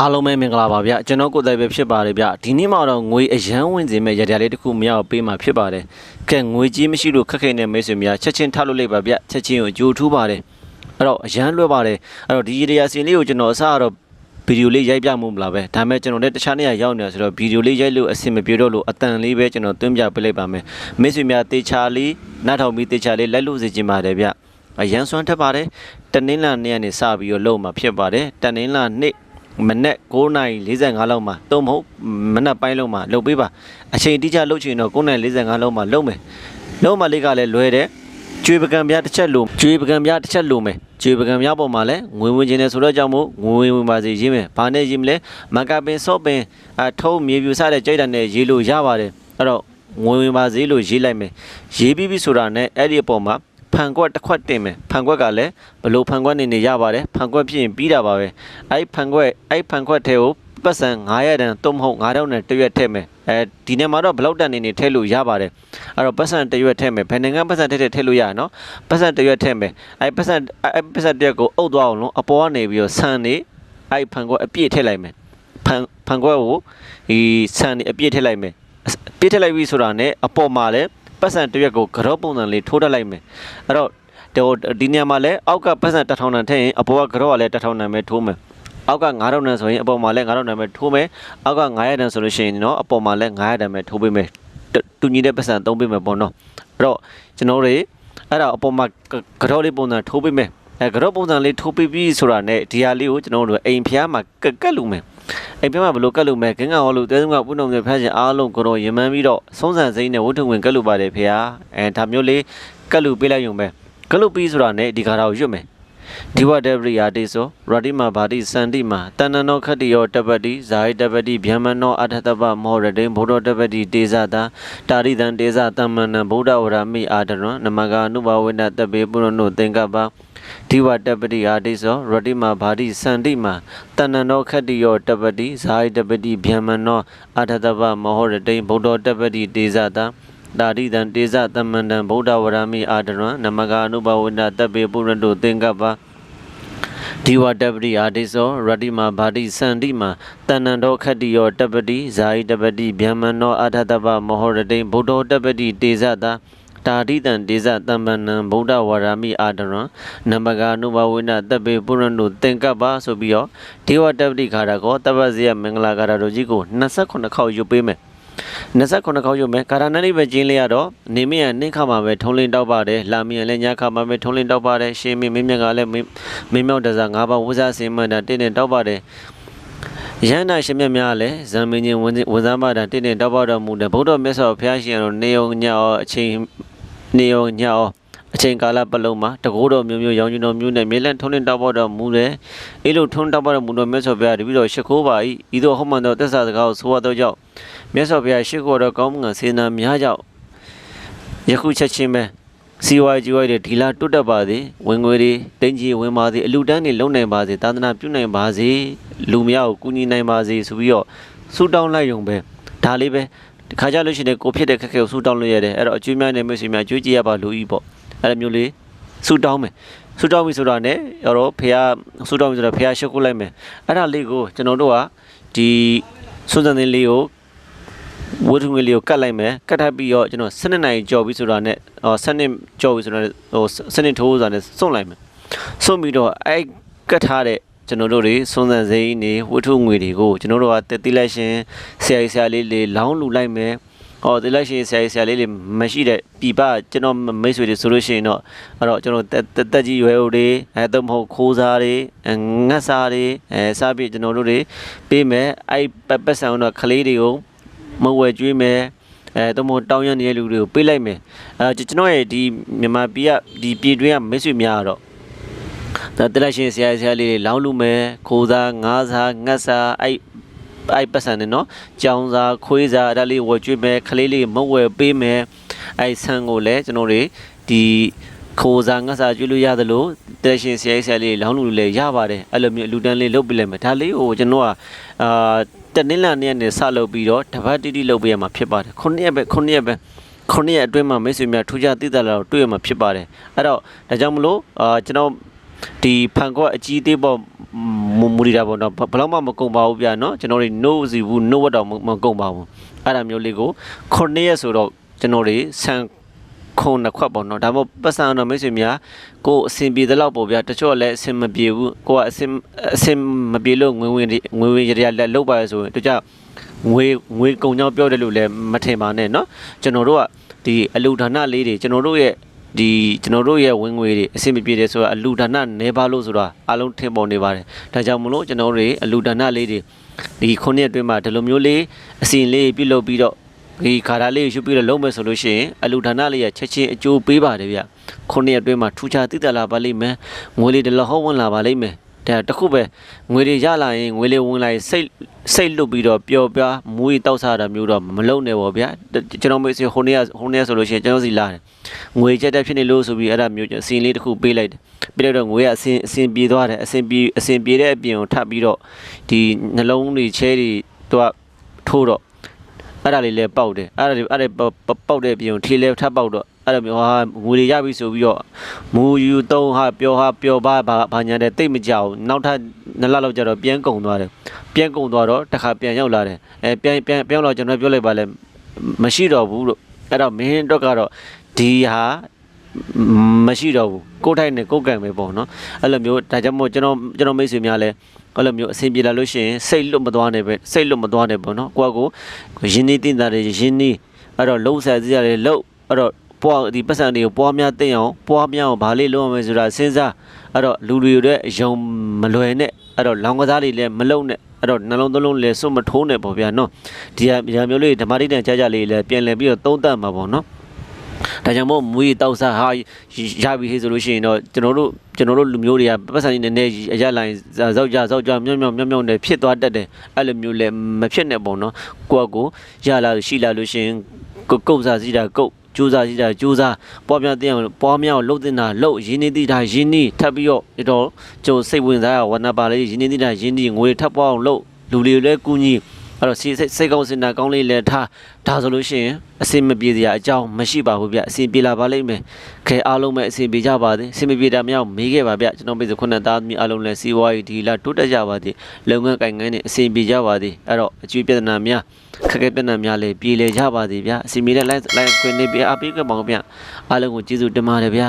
အားလုံးပဲမင်္ဂလာပါဗျကျွန်တော်ကိုယ်တိုင်ပဲဖြစ်ပါတယ်ဗျဒီနေ့မှတော့ငွေအရန်ဝင်စေမဲ့ရတရားလေးတစ်ခုမရအောင်ပေးမှာဖြစ်ပါတယ်ကဲငွေကြီးမရှိလို့ခက်ခဲနေမိတ်ဆွေများချက်ချင်းထားလို့လိုက်ပါဗျချက်ချင်းကိုကြိုထူးပါတယ်အဲ့တော့အရန်လွယ်ပါတယ်အဲ့တော့ဒီရတရားစီလေးကိုကျွန်တော်အစကတော့ဗီဒီယိုလေးရိုက်ပြမှုမလားပဲဒါပေမဲ့ကျွန်တော်လည်းတခြားနေရာရောက်နေဆိုတော့ဗီဒီယိုလေးရိုက်လို့အဆင်မပြေတော့လို့အတန်လေးပဲကျွန်တော်သွင်းပြပေးလိုက်ပါမယ်မိတ်ဆွေများတေချာလေးနားထောင်ပြီးတေချာလေးလိုက်လို့စေချင်ပါတယ်ဗျအရန်စွမ်းထက်ပါတယ်တနင်္လာနေ့ကနေစပြီးတော့လုံမှာဖြစ်ပါတယ်တနင်္လာနေ့ မနေ့9:45လောက်မှာတုံးမဟုတ်မနေ့ပိုင်းလောက်မှာလှုပ်ပေးပါအချိန်တိကျလှုပ်ချင်တော့9:45လောက်မှာလှုပ်မယ်လှုပ်မှလေးကလည်းလွယ်တယ်ကျွေးပကံပြားတစ်ချက်လိုကျွေးပကံပြားတစ်ချက်လိုမယ်ကျွေးပကံပြားပေါ်မှာလည်းငွေဝင်ခြင်းနဲ့ဆိုတော့ကြောင့်မို့ငွေဝင်ပါစေရေးမယ်ဘာနဲ့ရေးမလဲမကပင်စော့ပင်အထုံးမြေပြူစတဲ့ကြိုက်တာနဲ့ရေးလို့ရပါတယ်အဲ့တော့ငွေဝင်ပါစေလို့ရေးလိုက်မယ်ရေးပြီးပြီဆိုတာနဲ့အဲ့ဒီအပေါ်မှာ ဖန်ကွက်တစ်ခွက်တင်မယ်ဖန်ကွက်ကလည်းဘလို့ဖန်ကွက်နေနေရပါတယ်ဖန်ကွက်ဖြစ်ရင်ပြီးတာပါပဲအဲ့ဖန်ကွက်အဲ့ဖန်ကွက်ထဲကိုပတ်စံ900တန်တုံးမဟုတ်9000နဲ့တရွက်ထည့်မယ်အဲဒီနေ့မှာတော့ဘလောက်တန်နေနေထည့်လို့ရပါတယ်အဲ့တော့ပတ်စံတရွက်ထည့်မယ်ဘယ်နိုင်ငံပတ်စံထည့်ထည့်ထည့်လို့ရရနော်ပတ်စံတရွက်ထည့်မယ်အဲ့ပတ်စံအဲ့ပတ်စံတရွက်ကိုအုပ်သွားအောင်လို့အပေါ်ကနေပြီးတော့ဆန်နေအဲ့ဖန်ကွက်အပြည့်ထည့်လိုက်မယ်ဖန်ဖန်ကွက်ကိုဒီဆန်နေအပြည့်ထည့်လိုက်မယ်ပြည့်ထည့်လိုက်ပြီဆိုတာနဲ့အပေါ်မှာလည်း ပတ်စံတရွက်ကိုကြောပုံစံလေးထိုးတက်လိုက်မယ်အဲ့တော့တော့ဒီနေရာမှာလည်းအောက်ကပတ်စံတစ်ထောင်တန်ထည့်ရင်အပေါ်ကကြောကလည်းတစ်ထောင်တန်ပဲထိုးမယ်အောက်က9000တန်ဆိုရင်အပေါ်မှာလည်း9000တန်ပဲထိုးမယ်အောက်က900တန်ဆိုလို့ရှိရင်တော့အပေါ်မှာလည်း900တန်ပဲထိုးပေးမယ်တူညီတဲ့ပတ်စံသုံးပေးမယ်ပေါ့နော်အဲ့တော့ကျွန်တော်တို့အဲ့ဒါအပေါ်မှာကြောလေးပုံစံထိုးပေးမယ်အဲကြောပုံစံလေးထိုးပေးပြီးဆိုတာနဲ့ဒီဟာလေးကိုကျွန်တော်တို့အိမ်ဖျားမှာကက်ကက်လို့မယ် အိမ်ဖျားမှာဘယ်လိုကက်လို့မယ်ဂင်းကဟောလို့တဲစုံကပုနှုံတွေဖျားခြင်းအားလုံးကိုတော့ရင်မှန်းပြီးတော့ဆုံးဆန်စိမ့်နဲ့ဝတ်ထုံဝင်ကက်လို့ပါတယ်ဖေဟာအဲဒါမျိုးလေးကက်လို့ပေးလိုက်ရုံပဲကက်လို့ပြီးဆိုတာနဲ့ဒီခါတော့ရွတ်မယ် ဒီဝတ္တပရိယာတိဆိုရတိမဘာတိစန္တိမာတဏ္ဏနောခတ္တိယောတပတိဇာယတပတိဗျမ္မနောအထတပမောရတိဘုဒ္ဓတပတိတေဇတာတာရိတံတေဇတမ္မနံဗုဒ္ဓဝရမိအာတရံနမကာနုဘဝိနတပေပုရဏုသင်္ကပ္ပဒီဝတ္တပတိအာတိဆိုရတိမဘာတိစန္တိမာတဏ္ဏနောခတ္တိယောတပတိဇာယတပတိဗျမ္မနောအထတပမောရတိဘုဒ္ဓတပတိတေဇတာ တာရိတံတေဇတမ္မနံဗုဒ္ဓဝရမိအာတရံနမကာနုဘဝိနတပေပုရဏုသင်္ကပ္ပဒီဝတ္တပတိအာတိသောရတ္တိမာဘာတိစန္တိမာတဏ္ဏန္တောခတ္တိယောတပတိဇာယိတပတိဗျမ္မနောအာထတပမောဟရတိဗုဒ္ဓတပတိတေဇတာတာတိတံတေဇတမ္ပနံဗုဒ္ဓဝါရာမိအာတရံနမကာနုဘဝိနတပေပုရဏုသင်္ကပ္ပဆိုပြီးတော့ဒေဝတပတိခါရကောတပ္ပဇေယမင်္ဂလာကာရတို့ကြီးကို28ခေါက်ယူပေးမယ် 29ခေါက်ယူမယ်ကာရဏနိပဲကျင်းလေးရတော့နေမရနှိခါမှာပဲထုံးလင်းတောက်ပါတယ်လာမီယလည်းညခါမှာပဲထုံးလင်းတောက်ပါတယ်ရှင်မင်းမင်းမြတ်ကလည်းမင်းမြောက်တစား၅ပါးဝဇ္ဇစင်မန္တတင်းတင်းတောက်ပါတယ်ရဟန္တာရှင်မြတ်များလည်းဇံမင်းချင်းဝန်ဝန်စားမတာတင်းတင်းတောက်ပါတော်မူတယ်ဗုဒ္ဓမြတ်စွာဘုရားရှင်တို့နေုံညောအချိန်နေုံညောအချိန်ကာလပတ်လုံးမှာတကိုးတော်မျိုးမျိုးရောင်ကျင်တော်မျိုးနဲ့မြေလန့်ထုံးလင်းတောက်ပေါ်တော်မူတယ်။အဲလိုထုံးတောက်ပေါ်တော်မူတော်မြတ်စွာဘုရားတပည့်တော်ရှိခိုးပါ၏။ဤသို့ဟောမှန်သောသက်စာစကားကိုဆိုရသောကြောင့် မြတ်စွာဘုရားရှိခိုးတော်ကောင်းမှုငါစေနာများကြောင့်ယခုချက်ချင်းပဲစီဝါကြီးဝိုင်းတွေဒီလာတွတ်တတ်ပါစေဝင်ငွေတွေတင်းကြီးဝင်ပါစေအလူတန်းတွေလုံနိုင်ပါစေသာသနာပြုနိုင်ပါစေလူများကိုကူညီနိုင်ပါစေဆိုပြီးတော့ဆုတောင်းလိုက်ရုံပဲဒါလေးပဲဒီခါကြလို့ရှိရင်ကိုဖြစ်တဲ့ခက်ခဲကိုဆုတောင်းလို့ရတယ်အဲ့တော့အကျွေးများနေမိတ်ဆွေများကြွေးကြည့်ရပါလူကြီးပေါ့အဲ့လိုမျိုးလေးဆုတောင်းမယ်ဆုတောင်းပြီဆိုတာနဲ့ရောဖေဟာဆုတောင်းပြီဆိုတော့ဖေဟာရှုပ်ခုလိုက်မယ်အဲ့ဒါလေးကိုကျွန်တော်တို့ကဒီစွန်းစံသင်းလေးကို ဝတ္ထုငွေလေးကိုကတ်လိုက်မယ်ကတ်ထပ်ပြီးတော့ကျွန်တော်7နိုင်ကြော်ပြီးဆိုတာနဲ့ဟော7နှစ်ကြော်ပြီးဆိုတာနဲ့ဟို7နှစ်ထိုးဆိုတာနဲ့စွန့်လိုက်မယ်စွန့်ပြီးတော့အဲ့ကတ်ထားတဲ့ကျွန်တော်တို့တွေစွန်းစံစိမ်းနေဝတ္ထုငွေတွေကိုကျွန်တော်တို့ကတက်တိလိုက်ရှင်ဆရာကြီးဆရာလေးလေးလောင်းလူလိုက်မယ်ဟောဒီလိုက်ရှင်ဆရာကြီးဆရာလေးလေးမရှိတဲ့ပြပကျွန်တော်မိတ်ဆွေတွေဆိုလို့ရှိရင်တော့အဲ့တော့ကျွန်တော်တက်တက်ကြီးရွယ်ဦးတွေအဲတော့မဟုတ်ခိုးစားတွေငတ်စားတွေအဲစားပြီးကျွန်တော်တို့တွေပေးမယ်အဲ့ပပက်ဆန်တော့ကလေးတွေကို မဝယ်ကျွေးမယ်အဲတော့မတောင်းရနေတဲ့လူတွေကိုပေးလိုက်မယ်အဲကျွန်တော်ရဲ့ဒီမြန်မာပြည်ကဒီပြည်တွင်းကမိတ်ဆွေများကတော့ဒါတလက်ရှင်ဆရာဆရာလေးတွေလောင်းလူမယ်ခိုးစားငါးစားငတ်စားအဲ့အဲ့ပတ်စံနေနော်ကြောင်စားခွေးစားဒါလေးဝယ်ကျွေးမယ်ခလေးလေးမဝယ်ပေးမယ်အဲ့ဆန်ကိုလည်းကျွန်တော်တွေဒီ ခိုးစားငတ်စားကျွေးလို့ရသလိုတလက်ရှင်ဆရာဆရာလေးလောင်းလူလည်းရပါတယ်အဲ့လိုမျိုးအလူတန်းလေးလုပ်ပေးလိုက်မယ်ဒါလေးကိုကျွန်တော်ကအာတနင်္လာနေ့နဲ့စလုပ်ပြီးတော့တပတ်တိတိလုပ်ပေးရမှာဖြစ်ပါတယ်ခုနှစ်ရက်ပဲခုနှစ်ရက်ပဲခုနှစ်ရက်အတွင်းမှာမိတ်ဆွေများထူးခြားသိသလားတော့တွေ့ရမှာဖြစ်ပါတယ်အဲ့တော့ဒါကြောင့်မလို့အာကျွန်တော်ဒီဖန်ကော့အကြီးသေးပေါ့မူမူရီတာပေါ့နော်ဘဘယ်လောက်မှမကုန်ပါဘူးဗျာနော်ကျွန်တော်တို့ no စီဘူး no ဝတ်တော့မမကုန်ပါဘူးအဲ့ဒါမျိုးလေးကို9ရက်ဆိုတော့ကျွန်တော်တွေဆန် ခုံနှစ်ခွက်ပေါ့နော်ဒါမှမဟုတ်ပတ်စံတော့မိတ်ဆွေများကိုယ်အဆင်ပြေသလောက်ပေါ့ဗျာတချို့လည်းအဆင်မပြေဘူးကိုကအဆင်အဆင်မပြေလို့ငွေဝင်ငွေဝင်ရရလက်လောက်ပါဆိုရင်တို့ကြောင့်ငွေငွေကုန်ကြောင်းပြောတယ်လို့လည်းမထင်ပါနဲ့เนาะကျွန်တော်တို့ကဒီအလူဒါနလေးတွေကျွန်တော်တို့ရဲ့ဒီကျွန်တော်တို့ရဲ့ဝင်ငွေတွေအဆင်မပြေတယ်ဆိုတာအလူဒါနနေပါလို့ဆိုတာအလုံးထင်ပေါ်နေပါတယ်ဒါကြောင့်မလို့ကျွန်တော်တို့တွေအလူဒါနလေးတွေဒီခုနှစ်အတွင်းမှာဒီလိုမျိုးလေးအစီအလေးပြုလုပ်ပြီးတော့ ဒီခါရလေးကိုရှုပ်ပြီးတော့လုံးမယ်ဆိုလို့ရှိရင်အလူဒါနလေးရချက်ချင်းအကျိုးပေးပါတယ်ဗျခုနှစ်အတွင်းမှာထူးခြားသိသက်လာပါလိမ့်မယ်ငွေလေးတလဟောဝင်လာပါလိမ့်မယ်ဒါတခုပဲငွေတွေရလာရင်ငွေလေးဝင်လာရင်စိတ်စိတ်လွတ်ပြီးတော့ပျော်ပြားမူရီတောက်စားတာမျိုးတော့မလုံးနဲ့ပေါ့ဗျာကျွန်တော်မေးစီဟိုနေ့ကဟိုနေ့ကဆိုလို့ရှိရင်ကျွန်တော်စီလာတယ်ငွေချက်တက်ဖြစ်နေလို့ဆိုပြီးအဲ့ဒါမျိုးစီလေးတစ်ခုပေးလိုက်တယ်ပေးလိုက်တော့ငွေကအစင်အစင်ပြေသွားတယ်အစင်ပြေအစင်ပြေတဲ့အပြင်ကိုထပ်ပြီးတော့ဒီနှလုံးတွေချဲတွေသူကထိုးတော့ အဲ့ဒါလေးလည်းပေါက်တယ်အဲ့ဒါလေးအဲ့ဒါပေါက်တဲ့အပြင်ကိုထီလဲထပ်ပေါက်တော့အဲ့လိုမျိုးဟာငွေတွေရပြီဆိုပြီးတော့မူယူသုံးဟာပျော်ဟာပျော်ပါဘာဘာညာတဲ့တိတ်မကြောက်နောက်ထပ်နှစ်လလောက်ကျတော့ပြန်ကုန်သွားတယ်ပြန်ကုန်သွားတော့တစ်ခါပြန်ရောက်လာတယ်အဲပြန်ပြန်ပြန်တော့ကျွန်တော်ပြောလိုက်ပါလဲမရှိတော့ဘူးလို့အဲ့တော့မင်းတော့ကတော့ဒီဟာ မရှိတော့ဘူးကိုယ်ထိုက်နဲ့ကိုယ်ကံပဲပေါ့နော်အဲ့လိုမျိုးဒါကြောင့်မို့ကျွန်တော်ကျွန်တော်မိတ်ဆွေများလဲအဲ့လိုမျိုးအဆင်ပြေလာလို့ရှိရင်စိတ်လွတ်မသွားနဲ့ပဲစိတ်လွတ်မသွားနဲ့ပေါ့နော်ကိုယ့်ကိုယ်ရင်းနှီးတင်တာတွေရင်းနှီးအဲ့တော့လုံးဆက်စရာတွေလုံးအဲ့တော့ပွားဒီပတ်စံတွေကိုပွားများတင်အောင်ပွားများအောင်ဗာလေးလုံးရမယ်ဆိုတာစဉ်းစားအဲ့တော့လူတွေရဲ့အယုံမလွယ်နဲ့အဲ့တော့လောင်ကစားတွေလည်းမလုံးနဲ့အဲ့တော့နှလုံးသွင်းလုံးလည်းစွတ်မထိုးနဲ့ပေါ့ဗျာနော်ဒီဟာဒီဟာမျိုးလေးဓမ္မတိတန်ကြကြလေးလည်းပြန်လည်ပြီးတော့သုံးသပ်မှာပေါ့နော် ဒါကြောင့်မို့မွေးတောက်စားဟာရပြီဟေးဆိုလို့ရှိရင်တော့ကျွန်တော်တို့ကျွန်တော်တို့လူမျိုးတွေကပတ်စံနေနည်းနည်းအရလိုင်းဇောက်ကြဇောက်ကြမြောက်မြောက်မြောက်မြောက်နဲ့ဖြစ်သွားတတ်တယ်အဲ့လိုမျိုးလည်းမဖြစ်နဲ့ပေါ့နော်ကိုယ့်ကိုရလာရှိလာလို့ရှိရင်ကိုကုတ်စားစီတာကုတ်ကြိုးစားစီတာကြိုးစားပွားများတဲ့အောင်ပွားများအောင်လှုပ်တင်တာလှုပ်ရင်းနေတိတာရင်းနေထပ်ပြီးတော့ဒီတော့ကျုံစိတ်ဝင်စားရဝဏပါလေးရင်းနေတိတာရင်းနေငွေထပ်ပွားအောင်လှုပ်လူတွေလည်းကူညီ အဲ့တော့စိတ်စိတ်ကောင်းစင်တာကောင်းလေးလည်းထားဒါဆိုလို့ရှိရင်အစင်မပြေစရာအကြောင်းမရှိပါဘူးဗျအစင်ပြေလာပါလိမ့်မယ်ခဲအားလုံးပဲအစင်ပြေကြပါသည်အစင်မပြေတာမရောက်မေးခဲ့ပါဗျကျွန်တော်ပြည်သူခုနှစ်သားသမီးအားလုံးလည်းစီးပွားရေးဒီလာတိုးတက်ကြပါသည်လုပ်ငန်းကိုင်ငန်းနဲ့အစင်ပြေကြပါသည်အဲ့တော့အကျွေးပြဿနာများခက်ခဲပြဿနာများလည်းပြေလည်ကြပါသည်ဗျအစင်ပြေတဲ့ live live ခွင့်နေပြအားပေးကြပါဦးဗျအားလုံးကိုကျေးဇူးတင်ပါတယ်ဗျ